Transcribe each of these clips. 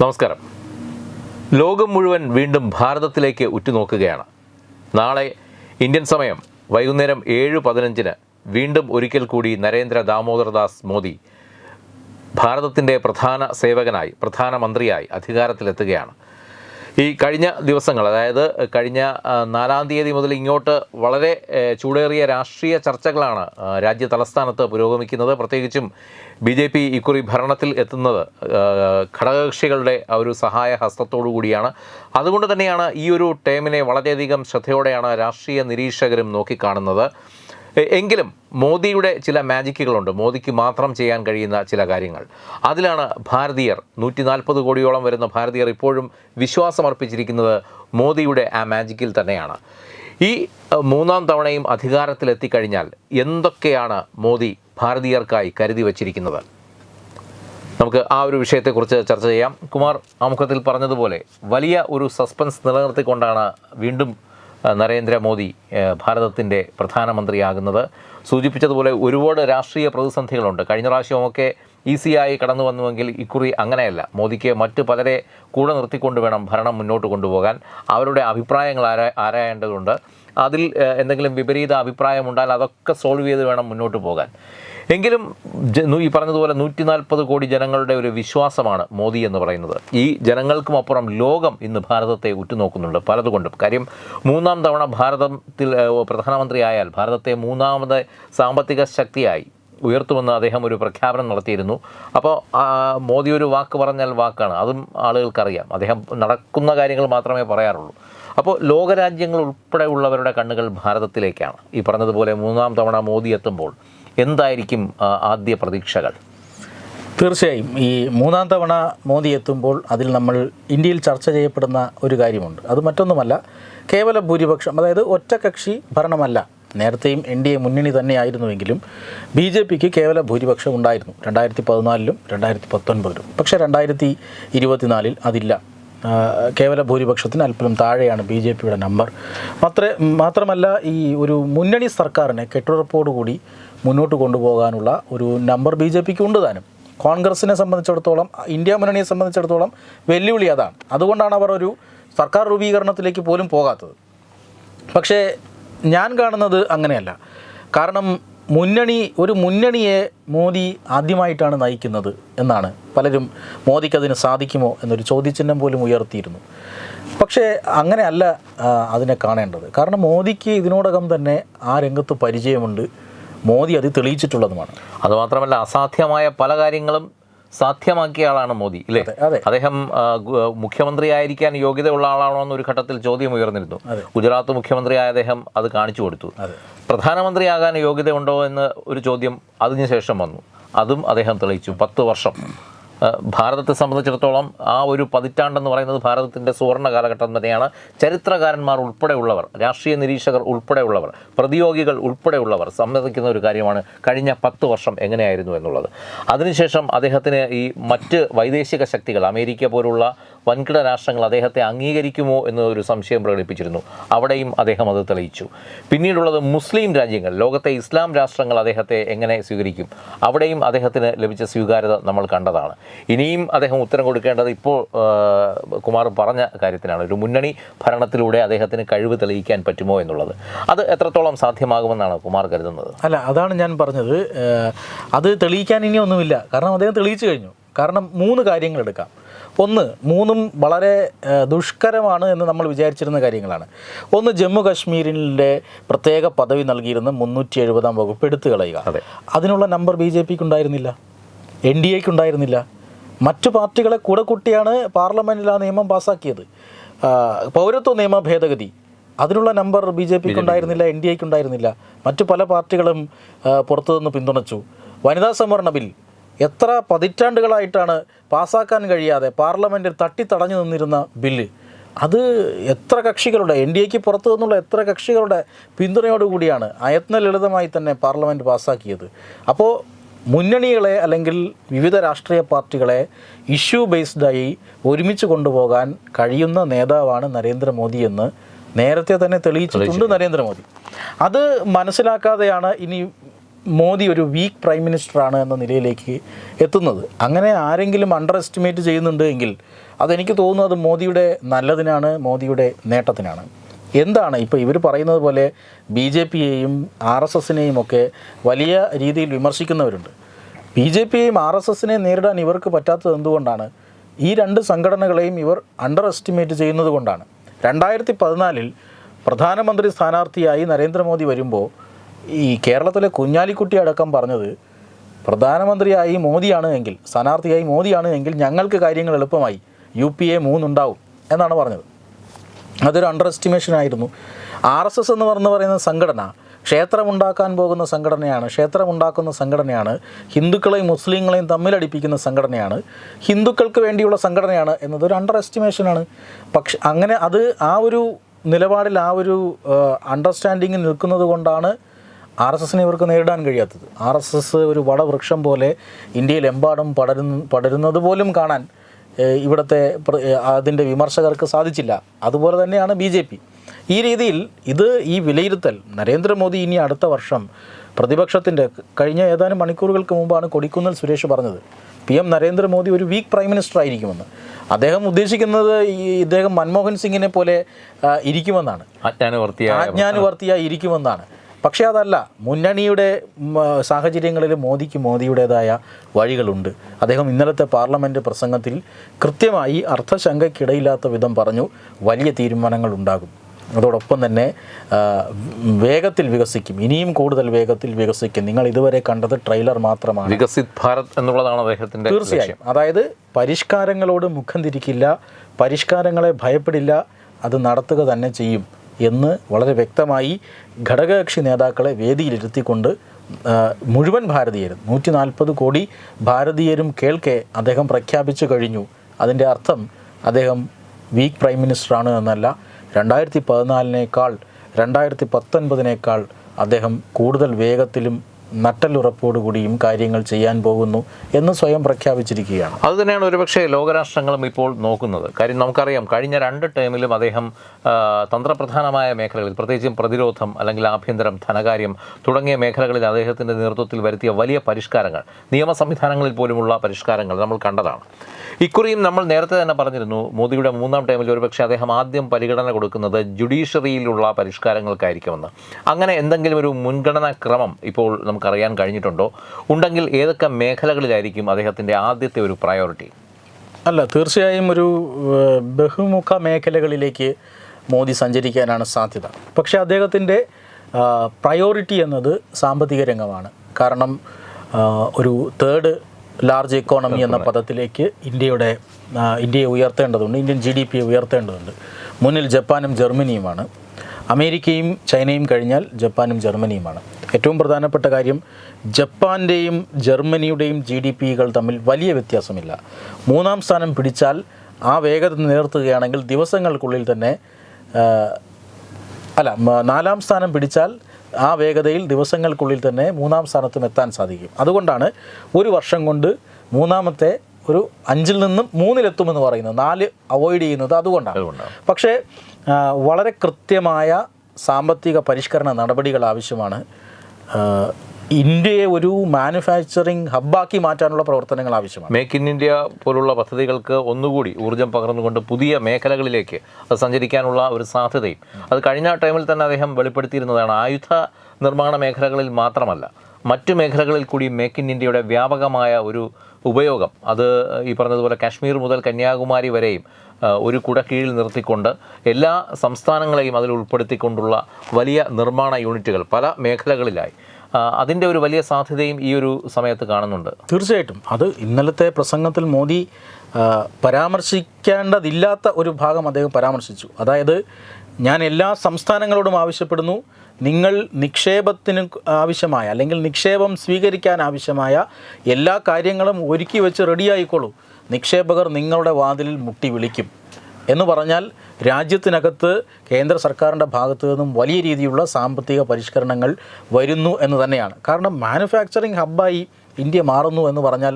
നമസ്കാരം. ലോകം മുഴുവൻ വീണ്ടും ഭാരതത്തിലേക്ക് ഉറ്റുനോക്കുകയാണ്. നാളെ ഇന്ത്യൻ സമയം വൈകുന്നേരം ഏഴ് പതിനഞ്ചിന് വീണ്ടും ഒരിക്കൽ കൂടി നരേന്ദ്ര ദാമോദർദാസ് മോദി ഭാരതത്തിന്റെ പ്രധാന സേവകനായി പ്രധാനമന്ത്രിയായി അധികാരത്തിലെത്തുകയാണ്. ഈ കഴിഞ്ഞ ദിവസങ്ങൾ അതായത് കഴിഞ്ഞ നാലാം തീയതി മുതൽ ഇങ്ങോട്ട് വളരെ ചൂടേറിയ രാഷ്ട്രീയ ചർച്ചകളാണ് രാജ്യ തലസ്ഥാനത്ത് പുരോഗമിക്കുന്നത്. പ്രത്യേകിച്ചും ബി ജെ പി ഇക്കുറി ഭരണത്തിൽ എത്തുന്നത് ഘടകകക്ഷികളുടെ ഒരു സഹായ ഹസ്തത്തോടു കൂടിയാണ്. അതുകൊണ്ട് തന്നെയാണ് ഈ ഒരു ടേമിനെ വളരെയധികം ശ്രദ്ധയോടെയാണ് രാഷ്ട്രീയ നിരീക്ഷകരും നോക്കിക്കാണുന്നത്. എങ്കിലും മോദിയുടെ ചില മാജിക്കുകളുണ്ട്. മോദിക്ക് മാത്രം ചെയ്യാൻ കഴിയുന്ന ചില കാര്യങ്ങൾ. അതിലാണ് ഭാരതീയർ നൂറ്റി നാൽപ്പത് കോടിയോളം വരുന്ന ഭാരതീയർ ഇപ്പോഴും വിശ്വാസമർപ്പിച്ചിരിക്കുന്നത് മോദിയുടെ ആ മാജിക്കിൽ തന്നെയാണ്. ഈ മൂന്നാം തവണയും അധികാരത്തിലെത്തിക്കഴിഞ്ഞാൽ എന്തൊക്കെയാണ് മോദി ഭാരതീയർക്കായി കരുതി വച്ചിരിക്കുന്നത്? നമുക്ക് ആ ഒരു വിഷയത്തെക്കുറിച്ച് ചർച്ച ചെയ്യാം. കുമാർ ആമുഖത്തിൽ പറഞ്ഞതുപോലെ വലിയ ഒരു സസ്പെൻസ് നിലനിർത്തിക്കൊണ്ടാണ് വീണ്ടും നരേന്ദ്രമോദി ഭാരതത്തിന്റെ പ്രധാനമന്ത്രിയാകുന്നത്. സൂചിപ്പിച്ചതുപോലെ ഒരുപാട് രാഷ്ട്രീയ പ്രതിസന്ധികളുണ്ട്. കഴിഞ്ഞ പ്രാവശ്യമൊക്കെ ഈസിയായി കടന്നു വന്നുവെങ്കിൽ ഇക്കുറി അങ്ങനെയല്ല. മോദിക്ക് മറ്റ് പലരെ കൂടെ നിർത്തിക്കൊണ്ട് വേണം ഭരണം മുന്നോട്ട് കൊണ്ടുപോകാൻ. അവരുടെ അഭിപ്രായങ്ങൾ ആരാ ആരായേണ്ടതുണ്ട്. അതിൽ എന്തെങ്കിലും വിപരീത അഭിപ്രായമുണ്ടാൽ അതൊക്കെ സോൾവ് ചെയ്ത് വേണം മുന്നോട്ട് പോകാൻ. എങ്കിലും ഈ പറഞ്ഞതുപോലെ നൂറ്റി നാൽപ്പത് കോടി ജനങ്ങളുടെ ഒരു വിശ്വാസമാണ് മോദി എന്ന് പറയുന്നത്. ഈ ജനങ്ങൾക്കും അപ്പുറം ലോകം ഇന്ന് ഭാരതത്തെ ഉറ്റുനോക്കുന്നുണ്ട് പലതുകൊണ്ടും. കാര്യം മൂന്നാം തവണ ഭാരതത്തിൽ പ്രധാനമന്ത്രി പ്രധാനമന്ത്രിയായാൽ ഭാരതത്തെ മൂന്നാമത് സാമ്പത്തിക ശക്തിയായി ഉയർത്തുമെന്ന് അദ്ദേഹം ഒരു പ്രഖ്യാപനം നടത്തിയിരുന്നു. അപ്പോൾ മോദി ഒരു വാക്ക് പറഞ്ഞാൽ വാക്കാണ്. അതും ആളുകൾക്കറിയാം. അദ്ദേഹം നടക്കുന്ന കാര്യങ്ങൾ മാത്രമേ പറയാറുള്ളൂ. അപ്പോൾ ലോകരാജ്യങ്ങൾ ഉൾപ്പെടെയുള്ളവരുടെ കണ്ണുകൾ ഭാരതത്തിലേക്കാണ്. ഈ പറഞ്ഞതുപോലെ മൂന്നാം തവണ മോദി എത്തുമ്പോൾ എന്തായിരിക്കും ആദ്യ പ്രതീക്ഷകൾ? തീർച്ചയായും. ഈ മൂന്നാം തവണ മോദി എത്തുമ്പോൾ അതിൽ നമ്മൾ ഇന്ത്യയിൽ ചർച്ച ചെയ്യപ്പെടുന്ന ഒരു കാര്യമുണ്ട്. അത് മറ്റൊന്നുമല്ല കേവല ഭൂരിപക്ഷം അതായത് ഒറ്റകക്ഷി ഭരണമല്ല. നേരത്തെയും എൻ ഡി എ മുന്നണി തന്നെയായിരുന്നുവെങ്കിലും ബി ജെ പിക്ക് കേവല ഭൂരിപക്ഷം ഉണ്ടായിരുന്നു. രണ്ടായിരത്തി പതിനാലിലും രണ്ടായിരത്തി പത്തൊൻപതിലും. പക്ഷേ രണ്ടായിരത്തി ഇരുപത്തിനാലിൽ അതില്ല. കേവല ഭൂരിപക്ഷത്തിന് അല്പം താഴെയാണ് ബി ജെ പിയുടെ നമ്പർ. മാത്രേ മാത്രമല്ല ഈ ഒരു മുന്നണി സർക്കാരിനെ കെട്ടുറപ്പോടുകൂടി മുന്നോട്ട് കൊണ്ടുപോകാനുള്ള ഒരു നമ്പർ ബി ജെ പിക്ക് ഉണ്ട് താനും. കോൺഗ്രസിനെ സംബന്ധിച്ചിടത്തോളം ഇന്ത്യ മുന്നണിയെ സംബന്ധിച്ചിടത്തോളം വെല്ലുവിളി അതാണ്. അതുകൊണ്ടാണ് അവർ ഒരു സർക്കാർ രൂപീകരണത്തിലേക്ക് പോലും പോകാത്തത്. പക്ഷേ ഞാൻ കാണുന്നത് അങ്ങനെയല്ല. കാരണം മുന്നണി ഒരു മുന്നണിയെ മോദി ആദ്യമായിട്ടാണ് നയിക്കുന്നത് എന്നാണ്. പലരും മോദിക്കതിന് സാധിക്കുമോ എന്നൊരു ചോദ്യചിഹ്നം പോലും ഉയർത്തിയിരുന്നു. പക്ഷേ അങ്ങനെയല്ല അതിനെ കാണേണ്ടത്. കാരണം മോദിക്ക് ഇതിനോടകം തന്നെ ആ രംഗത്ത് പരിചയമുണ്ട്. മോദി അത് തെളിയിച്ചിട്ടുള്ളതുമാണ്. അതുമാത്രമല്ല അസാധ്യമായ പല കാര്യങ്ങളും സാധ്യമാക്കിയ ആളാണ് മോദി ഇല്ലേ? അതെ. അദ്ദേഹം മുഖ്യമന്ത്രി ആയിരിക്കാൻ മുഖ്യമന്ത്രിയായിരിക്കാൻ യോഗ്യതയുള്ള ആളാണോ എന്നൊരു ഘട്ടത്തിൽ ചോദ്യം ഉയർന്നിരുന്നു. ഗുജറാത്ത് മുഖ്യമന്ത്രിയായ അദ്ദേഹം അത് കാണിച്ചു കൊടുത്തു. പ്രധാനമന്ത്രിയാകാൻ യോഗ്യതയുണ്ടോ എന്ന് ഒരു ചോദ്യം അതിനുശേഷം വന്നു. അതും അദ്ദേഹം തെളിയിച്ചു. പത്ത് വർഷം. ഭാരതത്തെ സംബന്ധിച്ചിടത്തോളം ആ ഒരു പതിറ്റാണ്ടെന്ന് പറയുന്നത് ഭാരതത്തിന്റെ സുവർണ കാലഘട്ടം തന്നെയാണ്. ചരിത്രകാരന്മാർ ഉൾപ്പെടെയുള്ളവർ രാഷ്ട്രീയ നിരീക്ഷകർ ഉൾപ്പെടെയുള്ളവർ പ്രതിയോഗികൾ ഉൾപ്പെടെയുള്ളവർ സമ്മതിക്കുന്ന ഒരു കാര്യമാണ് കഴിഞ്ഞ പത്ത് വർഷം എങ്ങനെയായിരുന്നു എന്നുള്ളത്. അതിനുശേഷം അദ്ദേഹത്തിന് ഈ മറ്റ് വൈദേശിക ശക്തികൾ അമേരിക്ക പോലുള്ള വൻകിട രാഷ്ട്രങ്ങൾ അദ്ദേഹത്തെ അംഗീകരിക്കുമോ എന്നൊരു സംശയം പ്രകടിപ്പിച്ചിരുന്നു. അവിടെയും അദ്ദേഹം അത് തെളിയിച്ചു. പിന്നീടുള്ളത് മുസ്ലിം രാജ്യങ്ങൾ ലോകത്തെ ഇസ്ലാം രാഷ്ട്രങ്ങൾ അദ്ദേഹത്തെ എങ്ങനെ സ്വീകരിക്കും? അവിടെയും അദ്ദേഹത്തിന് ലഭിച്ച സ്വീകാര്യത നമ്മൾ കണ്ടതാണ്. ഇനിയും അദ്ദേഹം ഉത്തരം കൊടുക്കേണ്ടത് ഇപ്പോൾ കുമാർ പറഞ്ഞ കാര്യത്തിനാണ്. ഒരു മുന്നണി ഭരണത്തിലൂടെ അദ്ദേഹത്തിന് കഴിവ് തെളിയിക്കാൻ പറ്റുമോ എന്നുള്ളത്. അത് എത്രത്തോളം സാധ്യമാകുമെന്നാണ് കുമാർ കരുതുന്നത്? അല്ല അതാണ് ഞാൻ പറഞ്ഞത്. അത് തെളിയിക്കാൻ ഇനി ഒന്നുമില്ല. കാരണം അദ്ദേഹം തെളിയിച്ചു കഴിഞ്ഞു. കാരണം മൂന്ന് കാര്യങ്ങൾ എടുക്കാം. ഒന്ന് മൂന്നും വളരെ ദുഷ്കരമാണ് എന്ന് നമ്മൾ വിചാരിച്ചിരുന്ന കാര്യങ്ങളാണ്. ഒന്ന് ജമ്മു കാശ്മീരിന്റെ പ്രത്യേക പദവി നൽകിയിരുന്ന മുന്നൂറ്റി എഴുപതാം വകുപ്പ് എടുത്തു കളയുക. അതിനുള്ള നമ്പർ ബി ജെ പിക്ക് ഉണ്ടായിരുന്നില്ല എൻ ഡി എക്ക് ഉണ്ടായിരുന്നില്ല. മറ്റു പാർട്ടികളെ കൂടെ കൂട്ടിയാണ് പാർലമെന്റിൽ ആ നിയമം പാസ്സാക്കിയത് പൗരത്വ നിയമ ഭേദഗതി. അതിനുള്ള നമ്പർ ബി ജെ പിക്ക് ഉണ്ടായിരുന്നില്ല എൻ ഡി എക്ക് ഉണ്ടായിരുന്നില്ല. മറ്റു പല പാർട്ടികളും പുറത്തുനിന്ന് പുറത്തു നിന്ന് പിന്തുണച്ചു. വനിതാ സംവരണ ബിൽ എത്ര പതിറ്റാണ്ടുകളായിട്ടാണ് പാസ്സാക്കാൻ കഴിയാതെ പാർലമെന്റിൽ തട്ടിത്തടഞ്ഞു നിന്നിരുന്ന ബില്ല്. അത് എത്ര കക്ഷികളുടെ എൻ ഡി എക്ക് പുറത്തു നിന്നുള്ള എത്ര കക്ഷികളുടെ പിന്തുണയോടുകൂടിയാണ് അയത്ന ലളിതമായി തന്നെ പാർലമെന്റ് പാസ്സാക്കിയത് അപ്പോൾ മുന്നണികളെ അല്ലെങ്കിൽ വിവിധ രാഷ്ട്രീയ പാർട്ടികളെ ഇഷ്യൂ ബേസ്ഡായി ഒരുമിച്ച് കൊണ്ടുപോകാൻ കഴിയുന്ന നേതാവാണ് നരേന്ദ്രമോദി എന്ന് നേരത്തെ തന്നെ തെളിയിച്ചിട്ടുണ്ട് നരേന്ദ്രമോദി. അത് മനസ്സിലാക്കാതെയാണ് ഇനി മോദി ഒരു വീക്ക് പ്രൈം മിനിസ്റ്റർ ആണ് എന്ന നിലയിലേക്ക് എത്തുന്നത്. അങ്ങനെ ആരെങ്കിലും അണ്ടർ എസ്റ്റിമേറ്റ് ചെയ്യുന്നുണ്ട് എങ്കിൽ അതെനിക്ക് തോന്നുന്നത് മോദിയുടെ നല്ലതിനാണ് മോദിയുടെ നേട്ടത്തിനാണ്. എന്താണ്? ഇപ്പോൾ ഇവർ പറയുന്നത് പോലെ ബി ജെ പിയെയും ആർ എസ് എസിനെയും ഒക്കെ വലിയ രീതിയിൽ വിമർശിക്കുന്നവരുണ്ട്. ബി ജെ പിയെയും ആർ എസ് എസിനെ നേരിടാൻ ഇവർക്ക് പറ്റാത്തത് എന്തുകൊണ്ടാണ്? ഈ രണ്ട് സംഘടനകളെയും ഇവർ അണ്ടർ എസ്റ്റിമേറ്റ് ചെയ്യുന്നത് കൊണ്ടാണ്. രണ്ടായിരത്തി പതിനാലിൽ പ്രധാനമന്ത്രി സ്ഥാനാർത്ഥിയായി നരേന്ദ്രമോദി വരുമ്പോൾ ഈ കേരളത്തിലെ കുഞ്ഞാലിക്കുട്ടി അടക്കം പറഞ്ഞത് പ്രധാനമന്ത്രിയായി മോദിയാണ് എങ്കിൽ സ്ഥാനാർത്ഥിയായി മോദിയാണ് എങ്കിൽ ഞങ്ങൾക്ക് കാര്യങ്ങൾ എളുപ്പമായി. യു പി എ മൂന്നുണ്ടാവും എന്നാണ് പറഞ്ഞത്. അതൊരു അണ്ടർ എസ്റ്റിമേഷൻ ആയിരുന്നു. ആർ എസ് എസ് എന്ന് പറഞ്ഞു പറയുന്ന സംഘടന ക്ഷേത്രമുണ്ടാക്കാൻ പോകുന്ന സംഘടനയാണ് ക്ഷേത്രമുണ്ടാക്കുന്ന സംഘടനയാണ് ഹിന്ദുക്കളെയും മുസ്ലിങ്ങളെയും തമ്മിലടിപ്പിക്കുന്ന സംഘടനയാണ് ഹിന്ദുക്കൾക്ക് വേണ്ടിയുള്ള സംഘടനയാണ് എന്നത് ഒരു അണ്ടർ എസ്റ്റിമേഷനാണ് പക്ഷെ അങ്ങനെ അത് ആ ഒരു നിലപാടിൽ ആ ഒരു അണ്ടർസ്റ്റാൻഡിങ് നിൽക്കുന്നത് കൊണ്ടാണ് ആർ എസ് എസിനെ ഇവർക്ക് നേരിടാൻ കഴിയാത്തത്. ആർ എസ് എസ് ഒരു വടവൃക്ഷം പോലെ ഇന്ത്യയിലെമ്പാടും പടരുന്ന പടരുന്നത് പോലും കാണാൻ ഇവിടുത്തെ അതിന്റെ വിമർശകർക്ക് സാധിച്ചില്ല. അതുപോലെ തന്നെയാണ് ബി ജെ പി. ഈ രീതിയിൽ ഇത് ഈ വിലയിരുത്തൽ നരേന്ദ്രമോദി ഇനി അടുത്ത വർഷം പ്രതിപക്ഷത്തിന്റെ കഴിഞ്ഞ ഏതാനും മണിക്കൂറുകൾക്ക് മുമ്പാണ് കൊടിക്കുന്നിൽ സുരേഷ് പറഞ്ഞത്. പി എം നരേന്ദ്രമോദി ഒരു വീക്ക് പ്രൈം മിനിസ്റ്റർ ആയിരിക്കുമെന്ന്. അദ്ദേഹം ഉദ്ദേശിക്കുന്നത് ഈ ഇദ്ദേഹം മൻമോഹൻ സിംഗിനെ പോലെ ഇരിക്കുമെന്നാണ്. ആജ്ഞാനുവർത്തിയായി ഇരിക്കുമെന്നാണ്. പക്ഷേ അതല്ല മുന്നണിയുടെ സാഹചര്യങ്ങളിൽ മോദിക്ക് മോദിയുടേതായ വഴികളുണ്ട്. അദ്ദേഹം ഇന്നലത്തെ പാർലമെന്റ് പ്രസംഗത്തിൽ കൃത്യമായി അർത്ഥശങ്കയ്ക്കിടയില്ലാത്ത വിധം പറഞ്ഞു വലിയ തീരുമാനങ്ങൾ ഉണ്ടാകും. അതോടൊപ്പം തന്നെ വേഗത്തിൽ വികസിക്കും. ഇനിയും കൂടുതൽ വേഗത്തിൽ വികസിക്കും. നിങ്ങൾ ഇതുവരെ കണ്ടത് ട്രെയിലർ മാത്രമാണ്. വികസിത് ഭാരത് എന്നുള്ളതാണ് അദ്ദേഹത്തിന്റെ തീർച്ചയായും. അതായത് പരിഷ്കാരങ്ങളോട് മുഖം തിരിക്കില്ല പരിഷ്കാരങ്ങളെ ഭയപ്പെടില്ല അത് നടത്തുക തന്നെ ചെയ്യും. എന്ന് വളരെ വ്യക്തമായി ഘടകകക്ഷി നേതാക്കളെ വേദിയിലിരുത്തിക്കൊണ്ട് മുഴുവൻ ഭാരതീയരും നൂറ്റി നാൽപ്പത് കോടി ഭാരതീയരും കേൾക്കെ അദ്ദേഹം പ്രഖ്യാപിച്ചു കഴിഞ്ഞു. അതിന്റെ അർത്ഥം അദ്ദേഹം വീക്ക് പ്രൈം മിനിസ്റ്ററാണ് എന്നല്ല രണ്ടായിരത്തി പതിനാലിനേക്കാൾ രണ്ടായിരത്തി പത്തൊൻപതിനേക്കാൾ അദ്ദേഹം കൂടുതൽ വേഗത്തിലും നട്ടലുറപ്പോടുകൂടിയും കാര്യങ്ങൾ ചെയ്യാൻ പോകുന്നു എന്ന് സ്വയം പ്രഖ്യാപിച്ചിരിക്കുകയാണ്. അതുതന്നെയാണ് ഒരുപക്ഷെ ലോകരാഷ്ട്രങ്ങളും ഇപ്പോൾ നോക്കുന്നത്. കാര്യം നമുക്കറിയാം കഴിഞ്ഞ രണ്ട് ടൈമിലും അദ്ദേഹം തന്ത്രപ്രധാനമായ മേഖലകളിൽ പ്രത്യേകിച്ചും പ്രതിരോധം അല്ലെങ്കിൽ ആഭ്യന്തരം ധനകാര്യം തുടങ്ങിയ മേഖലകളിൽ അദ്ദേഹത്തിന്റെ നേതൃത്വത്തിൽ വരുത്തിയ വലിയ പരിഷ്കാരങ്ങൾ നിയമ സംവിധാനങ്ങളിൽ പോലുമുള്ള പരിഷ്കാരങ്ങൾ നമ്മൾ കണ്ടതാണ്. ഇക്കുറിയും നമ്മൾ നേരത്തെ തന്നെ പറഞ്ഞിരുന്നു മോദിയുടെ മൂന്നാം ടൈമിൽ ഒരുപക്ഷെ അദ്ദേഹം ആദ്യം പരിഗണന കൊടുക്കുന്നത് ജുഡീഷ്യറിയിലുള്ള പരിഷ്കാരങ്ങൾക്കായിരിക്കുമെന്ന്. അങ്ങനെ എന്തെങ്കിലും ഒരു മുൻഗണനാ ക്രമം ഇപ്പോൾ നമുക്കറിയാൻ കഴിഞ്ഞിട്ടുണ്ടോ? ഉണ്ടെങ്കിൽ ഏതൊക്കെ മേഖലകളിലായിരിക്കും അദ്ദേഹത്തിന്റെ ആദ്യത്തെ ഒരു പ്രയോറിറ്റി അല്ല തീർച്ചയായും ഒരു ബഹുമുഖ മേഖലകളിലേക്ക് മോദി സഞ്ചരിക്കാനാണ് സാധ്യത. പക്ഷേ അദ്ദേഹത്തിന്റെ പ്രയോറിറ്റി എന്നത് സാമ്പത്തിക രംഗമാണ്. കാരണം ഒരു തേർഡ് ലാർജ് എക്കോണമി എന്ന പദത്തിലേക്ക് ഇന്ത്യയുടെ ഇന്ത്യയെ ഉയർത്തേണ്ടതുണ്ട് ഇന്ത്യൻ ജി ഡി പി ഉയർത്തേണ്ടതുണ്ട്. മുന്നിൽ ജപ്പാനും ജർമ്മനിയുമാണ്. അമേരിക്കയും ചൈനയും കഴിഞ്ഞാൽ ജപ്പാനും ജർമ്മനിയുമാണ്. ഏറ്റവും പ്രധാനപ്പെട്ട കാര്യം ജപ്പാന്റെയും ജർമ്മനിയുടെയും ജി ഡി പികൾ തമ്മിൽ വലിയ വ്യത്യാസമില്ല. മൂന്നാം സ്ഥാനം പിടിച്ചാൽ ആ വേഗത നിലനിർത്തുകയാണെങ്കിൽ ദിവസങ്ങൾക്കുള്ളിൽ തന്നെ അല്ല നാലാം സ്ഥാനം പിടിച്ചാൽ ആ വേഗതയിൽ ദിവസങ്ങൾക്കുള്ളിൽ തന്നെ മൂന്നാം സ്ഥാനത്തും എത്താൻ സാധിക്കും. അതുകൊണ്ടാണ് ഒരു വർഷം കൊണ്ട് മൂന്നാമത്തെ ഒരു അഞ്ചിൽ നിന്നും മൂന്നിലെത്തുമെന്ന് പറയുന്നത്. നാല് അവോയ്ഡ് ചെയ്യുന്നത് അതുകൊണ്ടാണ്. പക്ഷേ വളരെ കൃത്യമായ സാമ്പത്തിക പരിഷ്കരണ നടപടികൾ ആവശ്യമാണ്. ഇന്ത്യയെ ഒരു മാനുഫാക്ചറിങ് ഹബ്ബാക്കി മാറ്റാനുള്ള പ്രവർത്തനങ്ങൾ ആവശ്യമാണ്. മേക്ക് ഇൻ ഇന്ത്യ പോലുള്ള പദ്ധതികൾക്ക് ഒന്നുകൂടി ഊർജം പകർന്നുകൊണ്ട് പുതിയ മേഖലകളിലേക്ക് അത് സഞ്ചരിക്കാനുള്ള ഒരു സാധ്യതയും. അത് കഴിഞ്ഞ ടൈമിൽ തന്നെ അദ്ദേഹം വെളിപ്പെടുത്തിയിരുന്നതാണ് ആയുധ നിർമ്മാണ മേഖലകളിൽ മാത്രമല്ല മറ്റു മേഖലകളിൽ കൂടി മേക്ക് ഇൻ ഇന്ത്യയുടെ വ്യാപകമായ ഒരു ഉപയോഗം. അത് ഈ പറഞ്ഞതുപോലെ കാശ്മീർ മുതൽ കന്യാകുമാരി വരെയും ഒരു കുട കീഴിൽ നിർത്തിക്കൊണ്ട് എല്ലാ സംസ്ഥാനങ്ങളെയും അതിൽ ഉൾപ്പെടുത്തിക്കൊണ്ടുള്ള വലിയ നിർമ്മാണ യൂണിറ്റുകൾ പല മേഖലകളിലായി. അതിന്റെ ഒരു വലിയ സാധ്യതയും ഈ ഒരു സമയത്ത് കാണുന്നുണ്ട്. തീർച്ചയായിട്ടും. അത് ഇന്നലത്തെ പ്രസംഗത്തിൽ മോദി പരാമർശിക്കേണ്ടതില്ലാത്ത ഒരു ഭാഗം അദ്ദേഹം പരാമർശിച്ചു. അതായത് ഞാൻ എല്ലാ സംസ്ഥാനങ്ങളോടും ആവശ്യപ്പെടുന്നു. നിങ്ങൾ നിക്ഷേപത്തിന് ആവശ്യമായ അല്ലെങ്കിൽ നിക്ഷേപം സ്വീകരിക്കാൻ ആവശ്യമായ എല്ലാ കാര്യങ്ങളും ഒരുക്കി വെച്ച് റെഡിയായിക്കോളൂ നിക്ഷേപകർ നിങ്ങളുടെ വാതിലിൽ മുട്ടി വിളിക്കും എന്ന് പറഞ്ഞാൽ രാജ്യത്തിനകത്ത് കേന്ദ്ര സർക്കാരിന്റെ ഭാഗത്തു നിന്നും വലിയ രീതിയിലുള്ള സാമ്പത്തിക പരിഷ്കരണങ്ങൾ വരുന്നു എന്ന് തന്നെയാണ്. കാരണം മാനുഫാക്ചറിങ് ഹബ്ബായി ഇന്ത്യ മാറുന്നു എന്ന് പറഞ്ഞാൽ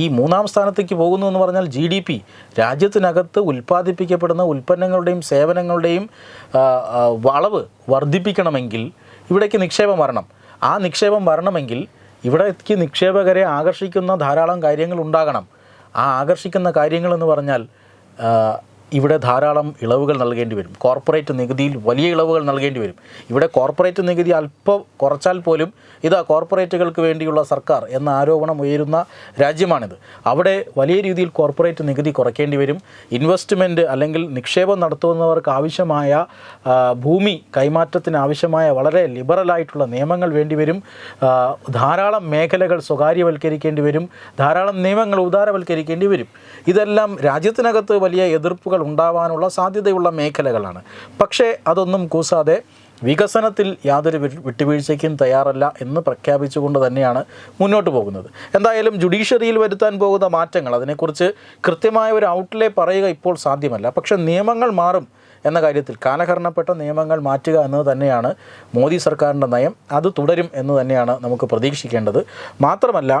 ഈ മൂന്നാം സ്ഥാനത്തേക്ക് പോകുന്നു എന്ന് പറഞ്ഞാൽ ജി ഡി പി രാജ്യത്തിനകത്ത് ഉൽപ്പാദിപ്പിക്കപ്പെടുന്ന ഉൽപ്പന്നങ്ങളുടെയും സേവനങ്ങളുടെയും വളവ് വർദ്ധിപ്പിക്കണമെങ്കിൽ ഇവിടേക്ക് നിക്ഷേപം വരണം. ആ നിക്ഷേപം വരണമെങ്കിൽ ഇവിടേക്ക് നിക്ഷേപകരെ ആകർഷിക്കുന്ന ധാരാളം കാര്യങ്ങൾ ഉണ്ടാകണം. ആ ആകർഷിക്കുന്ന കാര്യങ്ങളെന്ന് പറഞ്ഞാൽ ഇവിടെ ധാരാളം ഇളവുകൾ നൽകേണ്ടി വരും. കോർപ്പറേറ്റ് നികുതിയിൽ വലിയ ഇളവുകൾ നൽകേണ്ടി വരും. ഇവിടെ കോർപ്പറേറ്റ് നികുതി അല്പം കുറച്ചാൽ പോലും ഇതാ കോർപ്പറേറ്റുകൾക്ക് വേണ്ടിയുള്ള സർക്കാർ എന്ന ആരോപണം ഉയരുന്ന രാജ്യമാണിത്. അവിടെ വലിയ രീതിയിൽ കോർപ്പറേറ്റ് നികുതി കുറയ്ക്കേണ്ടി വരും. ഇൻവെസ്റ്റ്മെന്റ് അല്ലെങ്കിൽ നിക്ഷേപം നടത്തുന്നവർക്ക് ആവശ്യമായ ഭൂമി കൈമാറ്റത്തിന് ആവശ്യമായ വളരെ ലിബറലായിട്ടുള്ള നിയമങ്ങൾ വേണ്ടിവരും വരും. ധാരാളം മേഖലകൾ സ്വകാര്യവൽക്കരിക്കേണ്ടി വരും. ധാരാളം നിയമങ്ങൾ ഉദാരവൽക്കരിക്കേണ്ടി വരും. ഇതെല്ലാം രാജ്യത്തിനകത്ത് വലിയ എതിർപ്പുകൾ ഉണ്ടാവാനുള്ള സാധ്യതയുള്ള മേഖലകളാണ്. പക്ഷേ അതൊന്നും കൂസാതെ വികസനത്തിൽ യാതൊരു വിട്ടുവീഴ്ചയ്ക്കും തയ്യാറല്ല എന്ന് പ്രഖ്യാപിച്ചുകൊണ്ട് തന്നെയാണ് മുന്നോട്ട് പോകുന്നത്. എന്തായാലും ജുഡീഷ്യറിയിൽ വരുത്താൻ പോകുന്ന മാറ്റങ്ങൾ അതിനെക്കുറിച്ച് കൃത്യമായ ഒരു ഔട്ട്ലേ പറയുക ഇപ്പോൾ സാധ്യമല്ല. പക്ഷേ നിയമങ്ങൾ മാറും എന്ന കാര്യത്തിൽ കാലഹരണപ്പെട്ട നിയമങ്ങൾ മാറ്റുക എന്നത് തന്നെയാണ് മോദി സർക്കാരിന്റെ നയം. അത് തുടരും എന്ന് തന്നെയാണ് നമുക്ക് പ്രതീക്ഷിക്കേണ്ടത്. മാത്രമല്ല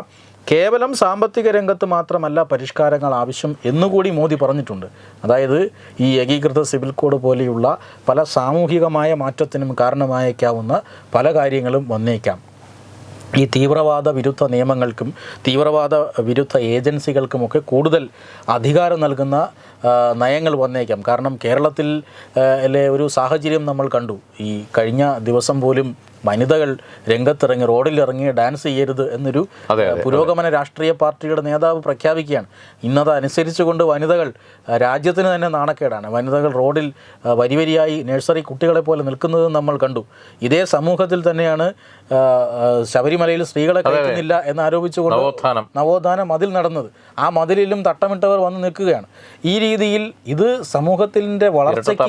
കേവലം സാമ്പത്തിക രംഗത്ത് മാത്രമല്ല പരിഷ്കാരങ്ങൾ ആവശ്യം എന്നുകൂടി മോദി പറഞ്ഞിട്ടുണ്ട്. അതായത് ഈ ഏകീകൃത സിവിൽ കോഡ് പോലെയുള്ള പല സാമൂഹികമായ മാറ്റത്തിനും കാരണമായേക്കാവുന്ന പല കാര്യങ്ങളും വന്നേക്കാം. ഈ തീവ്രവാദ വിരുദ്ധ നിയമങ്ങൾക്കും തീവ്രവാദ വിരുദ്ധ ഏജൻസികൾക്കുമൊക്കെ കൂടുതൽ അധികാരം നൽകുന്ന നയങ്ങൾ വന്നേക്കാം. കാരണം കേരളത്തിൽ ഒരു സാഹചര്യം നമ്മൾ കണ്ടു. ഈ കഴിഞ്ഞ ദിവസം പോലും വനിതകൾ രംഗത്തിറങ്ങി റോഡിലിറങ്ങി ഡാൻസ് ചെയ്യരുത് എന്നൊരു പുരോഗമന രാഷ്ട്രീയ പാർട്ടിയുടെ നേതാവ് പ്രഖ്യാപിക്കുകയാണ്. ഇന്നത് അനുസരിച്ചുകൊണ്ട് വനിതകൾ രാജ്യത്തിന് തന്നെ നാണക്കേടാണ്. വനിതകൾ റോഡിൽ വരിവരിയായി നഴ്സറി കുട്ടികളെ പോലെ നിൽക്കുന്നത് നമ്മൾ കണ്ടു. ഇതേ സമൂഹത്തിൽ തന്നെയാണ് ശബരിമലയിൽ സ്ത്രീകളെ കയറ്റുന്നില്ല എന്നാരോപിച്ചുകൊണ്ട് നവോത്ഥാനം. നവോത്ഥാന മതിൽ നടന്നത്. ആ മതിലിലും തട്ടമിട്ടവർ വന്ന് നിൽക്കുകയാണ്. ഈ രീതിയിൽ ഇത് സമൂഹത്തിന്റെ വളർച്ചയ്ക്ക്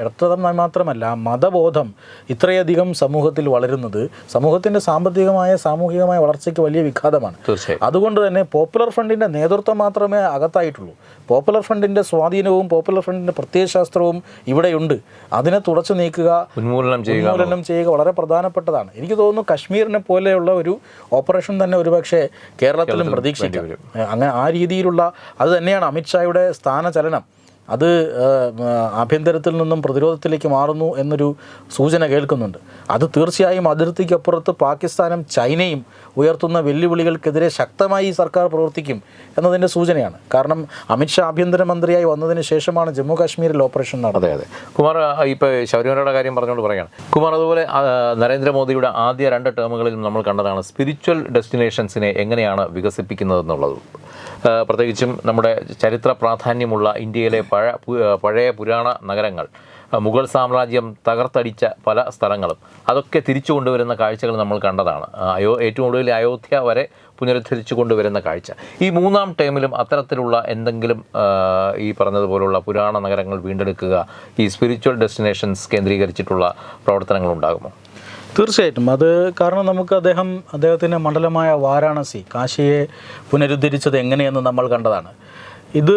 ഇരട്ടത്താപ്പ് മാത്രമല്ല മതബോധം ഇത്രയധികം സമൂഹത്തിൽ വളരുന്നത് സമൂഹത്തിന്റെ സാമ്പത്തികമായ സാമൂഹികമായ വളർച്ചയ്ക്ക് വലിയ വിഘാതമാണ്. അതുകൊണ്ട് തന്നെ പോപ്പുലർ ഫണ്ടിന്റെ നേതൃത്വം മാത്രമേ അകത്തായിട്ടുള്ളൂ. പോപ്പുലർ ഫണ്ടിന്റെ സ്വാധീനവും പോപ്പുലർ ഫണ്ടിന്റെ പ്രത്യയശാസ്ത്രവും ഇവിടെയുണ്ട്. അതിനെ തുടച്ചു നീക്കുക ഉന്മൂലനം ചെയ്യുക ഉന്മൂലനം ചെയ്യുക വളരെ പ്രധാനപ്പെട്ടതാണ്. എനിക്ക് തോന്നുന്നു കശ്മീരിനെ പോലെയുള്ള ഒരു ഓപ്പറേഷൻ തന്നെ ഒരുപക്ഷെ കേരളത്തിലും പ്രതീക്ഷിക്കാം. അങ്ങനെ ആ രീതിയിലുള്ള അത് തന്നെയാണ് അമിത്ഷായുടെ സ്ഥാനചലനം. അത് ആഭ്യന്തരത്തിൽ നിന്നും പ്രതിരോധത്തിലേക്ക് മാറുന്നു എന്നൊരു സൂചന കേൾക്കുന്നുണ്ട്. അത് തീർച്ചയായും അതിർത്തിക്കപ്പുറത്ത് പാകിസ്ഥാനും ചൈനയും ഉയർത്തുന്ന വെല്ലുവിളികൾക്കെതിരെ ശക്തമായി സർക്കാർ പ്രവർത്തിക്കും എന്നതിന്റെ സൂചനയാണ്. കാരണം അമിത്ഷാ ആഭ്യന്തരമന്ത്രിയായി വന്നതിന് ശേഷമാണ് ജമ്മു കാശ്മീരിൽ ഓപ്പറേഷൻ നടന്നത്. അതെ അതെ. കുമാർ ഇപ്പോൾ ശബരിമലയുടെ കാര്യം പറഞ്ഞുകൊണ്ട് പറയുകയാണ്. കുമാർ അതുപോലെ നരേന്ദ്രമോദിയുടെ ആദ്യ രണ്ട് ടേമുകളിൽ നമ്മൾ കണ്ടതാണ് സ്പിരിച്വൽ ഡെസ്റ്റിനേഷൻസിനെ എങ്ങനെയാണ് വികസിപ്പിക്കുന്നത് എന്നുള്ളത് പ്രത്യേകിച്ചും നമ്മുടെ ചരിത്ര പ്രാധാന്യമുള്ള ഇന്ത്യയിലെ പഴ പഴയ പുരാണ നഗരങ്ങൾ മുഗൾ സാമ്രാജ്യം തകർത്തടിച്ച പല സ്ഥലങ്ങളും അതൊക്കെ തിരിച്ചു കൊണ്ടുവരുന്ന കാഴ്ചകൾ നമ്മൾ കണ്ടതാണ്. അയോ ഏറ്റവും ഒടുവിൽ അയോധ്യ വരെ പുനരുദ്ധരിച്ചു കൊണ്ടുവരുന്ന കാഴ്ച. ഈ മൂന്നാം ടേമിലും അത്തരത്തിലുള്ള എന്തെങ്കിലും ഈ പറഞ്ഞതുപോലുള്ള പുരാണ നഗരങ്ങൾ വീണ്ടെടുക്കുക ഈ സ്പിരിച്വൽ ഡെസ്റ്റിനേഷൻസ് കേന്ദ്രീകരിച്ചിട്ടുള്ള പ്രവർത്തനങ്ങൾ ഉണ്ടാകുമോ? തീർച്ചയായിട്ടും. അത് കാരണം നമുക്ക് അദ്ദേഹം അദ്ദേഹത്തിന്റെ മണ്ഡലമായ വാരാണസി കാശിയെ പുനരുദ്ധരിച്ചത് എങ്ങനെയെന്ന് നമ്മൾ കണ്ടതാണ്. ഇത്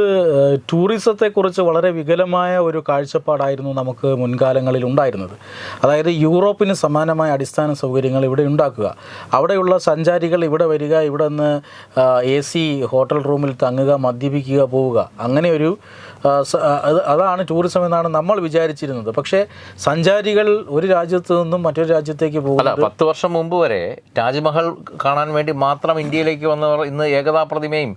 ടൂറിസത്തെക്കുറിച്ച് വളരെ വികലമായ ഒരു കാഴ്ചപ്പാടായിരുന്നു നമുക്ക് മുൻകാലങ്ങളിൽ ഉണ്ടായിരുന്നത്. അതായത് യൂറോപ്പിന് സമാനമായ അടിസ്ഥാന സൗകര്യങ്ങൾ ഇവിടെ ഉണ്ടാക്കുക. അവിടെയുള്ള സഞ്ചാരികൾ ഇവിടെ വരിക ഇവിടെ നിന്ന് എ സി ഹോട്ടൽ റൂമിൽ തങ്ങുക മദ്യപിക്കുക പോവുക. അങ്ങനെ ഒരു അതാണ് ടൂറിസം എന്നാണ് നമ്മൾ വിചാരിച്ചിരുന്നത്. പക്ഷേ സഞ്ചാരികൾ ഒരു രാജ്യത്ത് നിന്നും മറ്റൊരു രാജ്യത്തേക്ക് പോകുന്നത് പത്ത് വർഷം മുമ്പ് വരെ താജ്മഹൽ കാണാൻ വേണ്ടി മാത്രം ഇന്ത്യയിലേക്ക് വന്നവർ ഇന്ന് ഏകതാ പ്രതിമയും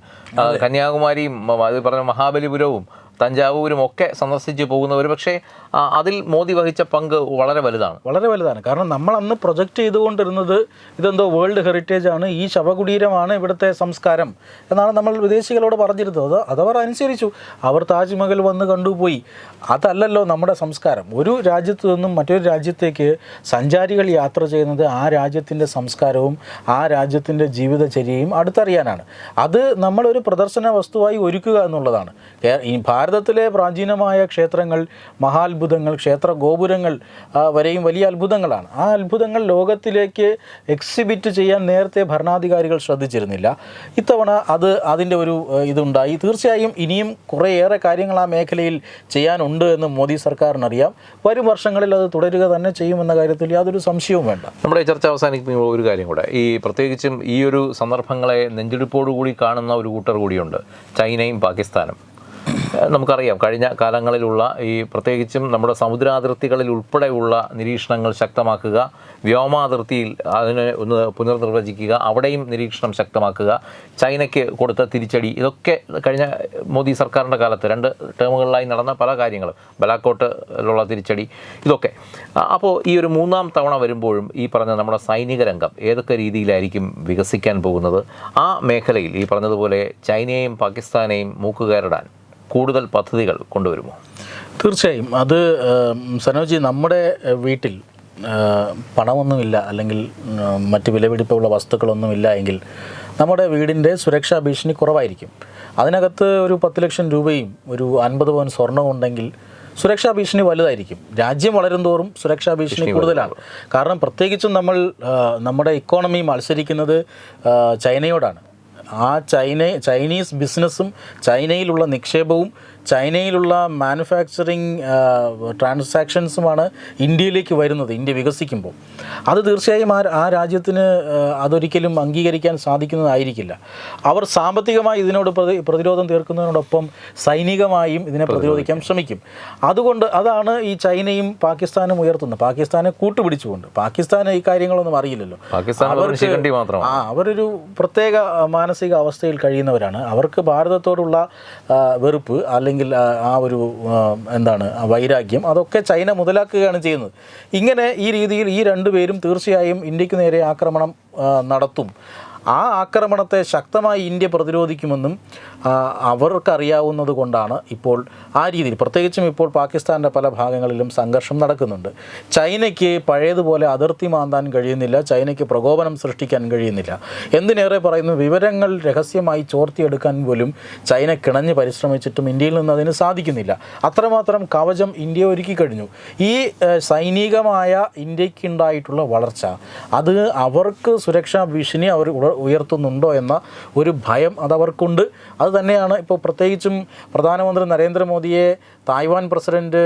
കന്യാകുമാരിയും അത് പറഞ്ഞ മഹാബലിപുരവും തഞ്ചാവൂരും ഒക്കെ സന്ദർശിച്ച് പോകുന്നവർ പക്ഷേ അതിൽ മോദി വഹിച്ച പങ്ക് വളരെ വലുതാണ്. വളരെ വലുതാണ്. കാരണം നമ്മൾ അന്ന് പ്രൊജക്റ്റ് ചെയ്തുകൊണ്ടിരുന്നത് ഇതെന്തോ വേൾഡ് ഹെറിറ്റേജ് ആണ് ഈ ശവകുടീരമാണ് ഇവിടുത്തെ സംസ്കാരം എന്നാണ് നമ്മൾ വിദേശികളോട് പറഞ്ഞിരുന്നത്. അത് അവർ അനുസരിച്ചു. അവർ താജ്മഹൽ വന്ന് കണ്ടുപോയി. അതല്ലല്ലോ നമ്മുടെ സംസ്കാരം. ഒരു രാജ്യത്തു നിന്നും മറ്റൊരു രാജ്യത്തേക്ക് സഞ്ചാരികൾ യാത്ര ചെയ്യുന്നത് ആ രാജ്യത്തിന്റെ സംസ്കാരവും ആ രാജ്യത്തിന്റെ ജീവിതചര്യയും അടുത്തറിയാനാണ്. അത് നമ്മളൊരു പ്രദർശന വസ്തുവായി ഒരുക്കുക എന്നുള്ളതാണ്. ഈ ഭാരതത്തിലെ പ്രാചീനമായ ക്ഷേത്രങ്ങൾ മഹാത്ഭുതങ്ങൾ ക്ഷേത്ര ഗോപുരങ്ങൾ വരെയും വലിയ അത്ഭുതങ്ങളാണ്. ആ അത്ഭുതങ്ങൾ ലോകത്തിലേക്ക് എക്സിബിറ്റ് ചെയ്യാൻ നേരത്തെ ഭരണാധികാരികൾ ശ്രദ്ധിച്ചിരുന്നില്ല. ഇത്തവണ അത് അതിന്റെ ഒരു ഇതുണ്ടായി. തീർച്ചയായും ഇനിയും കുറേയേറെ കാര്യങ്ങൾ ആ മേഖലയിൽ ചെയ്യാനുണ്ട് എന്ന് മോദി സർക്കാരിനറിയാം. വരും വർഷങ്ങളിൽ അത് തുടരുക തന്നെ ചെയ്യുമെന്ന കാര്യത്തിൽ യാതൊരു സംശയവും വേണ്ട. നമ്മുടെ ചർച്ച അവസാനിക്കുമ്പോൾ ഒരു കാര്യം കൂടെ. ഈ പ്രത്യേകിച്ചും ഈ ഒരു സന്ദർഭങ്ങളെ നെഞ്ചെടുപ്പോടുകൂടി കാണുന്ന ഒരു കൂട്ടർ കൂടിയുണ്ട്. ചൈനയും പാകിസ്ഥാനും. നമുക്കറിയാം. കഴിഞ്ഞ കാലങ്ങളിലുള്ള ഈ പ്രത്യേകിച്ചും നമ്മുടെ സമുദ്രാതിർത്തികളിൽ ഉൾപ്പെടെയുള്ള നിരീക്ഷണങ്ങൾ ശക്തമാക്കുക വ്യോമാതിർത്തിയിൽ അതിനെ ഒന്ന് പുനർനിർവചിക്കുക അവിടെയും നിരീക്ഷണം ശക്തമാക്കുക ചൈനയ്ക്ക് കൊടുത്ത തിരിച്ചടി ഇതൊക്കെ കഴിഞ്ഞ മോദി സർക്കാരിന്റെ കാലത്ത് രണ്ട് ടേമുകളിലായി നടന്ന പല കാര്യങ്ങളും. ബലാക്കോട്ടിലുള്ള തിരിച്ചടി ഇതൊക്കെ. അപ്പോൾ ഈ ഒരു മൂന്നാം തവണ വരുമ്പോഴും ഈ പറഞ്ഞ നമ്മുടെ സൈനിക രംഗം ഏതൊക്കെ രീതിയിലായിരിക്കും വികസിക്കാൻ പോകുന്നത്? ആ മേഖലയിൽ ഈ പറഞ്ഞതുപോലെ ചൈനയെയും പാകിസ്ഥാനെയും മൂക്കുകയറിടാൻ കൂടുതൽ പദ്ധതികൾ കൊണ്ടുവരുമോ? തീർച്ചയായും. അത് സനോജി നമ്മുടെ വീട്ടിൽ പണമൊന്നുമില്ല അല്ലെങ്കിൽ മറ്റ് വിലപിടിപ്പുള്ള വസ്തുക്കളൊന്നുമില്ല എങ്കിൽ നമ്മുടെ വീടിന്റെ സുരക്ഷാ ഭീഷണി കുറവായിരിക്കും. അതിനകത്ത് ഒരു പത്ത് ലക്ഷം രൂപയും ഒരു അൻപത് പവൻ സ്വർണവും ഉണ്ടെങ്കിൽ സുരക്ഷാ ഭീഷണി വലുതായിരിക്കും. രാജ്യം വളരും തോറും സുരക്ഷാ ഭീഷണി കൂടുതലാണ്. കാരണം പ്രത്യേകിച്ചും നമ്മൾ നമ്മുടെ ഇക്കോണമി മത്സരിക്കുന്നത് ചൈനയോടാണ്. ആ ചൈന ചൈനീസ് ബിസിനസ്സും ചൈനയിലുള്ള നിക്ഷേപവും ചൈനയിലുള്ള മാനുഫാക്ചറിങ് ട്രാൻസാക്ഷൻസുമാണ് ഇന്ത്യയിലേക്ക് വരുന്നത് ഇന്ത്യ വികസിക്കുമ്പോൾ. അത് തീർച്ചയായും ആ ആ രാജ്യത്തിന് അതൊരിക്കലും അംഗീകരിക്കാൻ സാധിക്കുന്നതായിരിക്കില്ല. അവർ സാമ്പത്തികമായി ഇതിനോട് പ്രതി പ്രതിരോധം തീർക്കുന്നതിനോടൊപ്പം സൈനികമായും ഇതിനെ പ്രതിരോധിക്കാൻ ശ്രമിക്കും. അതുകൊണ്ട് അതാണ് ഈ ചൈനയും പാകിസ്ഥാനും ഉയർത്തുന്നത്. പാകിസ്ഥാനെ കൂട്ടുപിടിച്ചുകൊണ്ട്. പാകിസ്ഥാന് ഈ കാര്യങ്ങളൊന്നും അറിയില്ലല്ലോ. പാകിസ്ഥാൻ അവർക്ക് ആ അവരൊരു പ്രത്യേക മാനസിക അവസ്ഥയിൽ കഴിയുന്നവരാണ്. അവർക്ക് ഭാരതത്തോടുള്ള വെറുപ്പ് അല്ലെങ്കിൽ ആ, ആ ഒരു എന്താണ് വൈരാഗ്യം അതൊക്കെ ചൈന മുതലാക്കുകയാണ് ചെയ്യുന്നത്. ഇങ്ങനെ ഈ രീതിയിൽ ഈ രണ്ടുപേരും തീർച്ചയായും ഇന്ത്യയ്ക്ക് നേരെ ആക്രമണം നടത്തും. ആ ആക്രമണത്തെ ശക്തമായി ഇന്ത്യ പ്രതിരോധിക്കുമെന്നും അവർക്കറിയാവുന്നത് കൊണ്ടാണ് ഇപ്പോൾ ആ രീതിയിൽ. പ്രത്യേകിച്ചും ഇപ്പോൾ പാകിസ്ഥാന്റെ പല ഭാഗങ്ങളിലും സംഘർഷം നടക്കുന്നുണ്ട്. ചൈനയ്ക്ക് പഴയതുപോലെ അതിർത്തി മാന്താൻ കഴിയുന്നില്ല ചൈനയ്ക്ക് പ്രകോപനം സൃഷ്ടിക്കാൻ കഴിയുന്നില്ല. എന്തിനേറെ പറയുന്നു വിവരങ്ങൾ രഹസ്യമായി ചോർത്തിയെടുക്കാൻ പോലും ചൈന കിണഞ്ഞ് പരിശ്രമിച്ചിട്ടും ഇന്ത്യയിൽ നിന്ന് അതിന് സാധിക്കുന്നില്ല. അത്രമാത്രം കവചം ഇന്ത്യ ഒരുക്കി കഴിഞ്ഞു. ഈ സൈനികമായ ഇന്ത്യക്കുണ്ടായിട്ടുള്ള വളർച്ച അത് അവർക്ക് സുരക്ഷാ ഭീഷണി അവർ ഉയർത്തുന്നുണ്ടോ എന്ന ഒരു ഭയം അതവർക്കുണ്ട്. അത് തന്നെയാണ് ഇപ്പോൾ പ്രത്യേകിച്ചും പ്രധാനമന്ത്രി നരേന്ദ്രമോദിയെ തായ്വാൻ പ്രസിഡന്റ്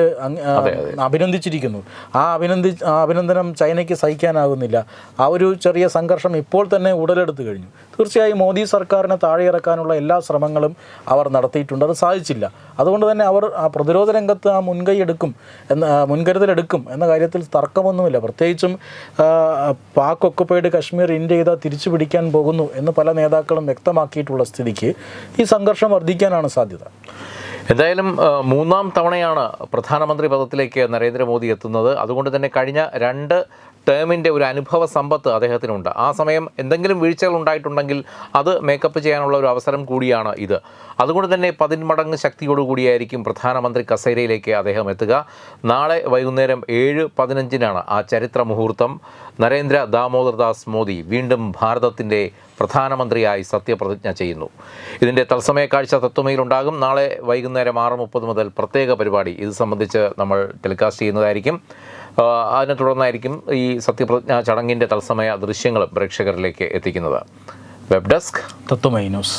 അഭിനന്ദിച്ചിരിക്കുന്നു. ആ അഭിനന്ദി ആ അഭിനന്ദനം ചൈനയ്ക്ക് സഹിക്കാനാകുന്നില്ല. ആ ഒരു ചെറിയ സംഘർഷം ഇപ്പോൾ തന്നെ ഉടലെടുത്തു കഴിഞ്ഞു. തീർച്ചയായും മോദി സർക്കാരിനെ താഴെയിറക്കാനുള്ള എല്ലാ ശ്രമങ്ങളും അവർ നടത്തിയിട്ടുണ്ട്. അത് സാധിച്ചില്ല. അതുകൊണ്ട് തന്നെ അവർ ആ പ്രതിരോധ രംഗത്ത് ആ മുൻകൈ എടുക്കും എന്ന മുൻകരുതലെടുക്കും എന്ന കാര്യത്തിൽ തർക്കമൊന്നുമില്ല. പ്രത്യേകിച്ചും പാക് ഒക്കുപ്പൈഡ് കശ്മീർ ഇന്ത്യ ഇതാ തിരിച്ചു പിടിക്കാൻ പോകുന്നു എന്ന് പല നേതാക്കളും വ്യക്തമാക്കിയിട്ടുള്ള സ്ഥിതിക്ക് ഈ സംഘർഷം വർദ്ധിക്കാനാണ് സാധ്യത. എന്തായാലും മൂന്നാം തവണയാണ് പ്രധാനമന്ത്രി പദത്തിലേക്ക് നരേന്ദ്രമോദി എത്തുന്നത്. അതുകൊണ്ട് തന്നെ കഴിഞ്ഞ രണ്ട് ടേമിന്റെ ഒരു അനുഭവ സമ്പത്ത് അദ്ദേഹത്തിനുണ്ട്. ആ സമയം എന്തെങ്കിലും വീഴ്ചകൾ ഉണ്ടായിട്ടുണ്ടെങ്കിൽ അത് മേക്കപ്പ് ചെയ്യാനുള്ള ഒരു അവസരം കൂടിയാണ് ഇത്. അതുകൊണ്ട് തന്നെ പതിന്മടങ്ങ് ശക്തിയോടുകൂടിയായിരിക്കും പ്രധാനമന്ത്രി കസേരയിലേക്ക് അദ്ദേഹം എത്തുക. നാളെ വൈകുന്നേരം ഏഴ് പതിനഞ്ചിനാണ് ആ ചരിത്ര മുഹൂർത്തം. നരേന്ദ്ര ദാമോദർദാസ് മോദി വീണ്ടും ഭാരതത്തിന്റെ പ്രധാനമന്ത്രിയായി സത്യപ്രതിജ്ഞ ചെയ്യുന്നു. ഇതിന്റെ തത്സമയ കാഴ്ച തത്വമയിലുണ്ടാകും നാളെ വൈകുന്നേരം ആറ് മുപ്പത് മുതൽ പ്രത്യേക പരിപാടി ഇത് സംബന്ധിച്ച് നമ്മൾ ടെലികാസ്റ്റ് ചെയ്യുന്നതായിരിക്കും. അതിനെ തുടർന്നായിരിക്കും ഈ സത്യപ്രതിജ്ഞാ ചടങ്ങിന്റെ തത്സമയ ദൃശ്യങ്ങൾ പ്രേക്ഷകരിലേക്ക് എത്തിക്കുന്നത്. Web desk Tatwamayi news.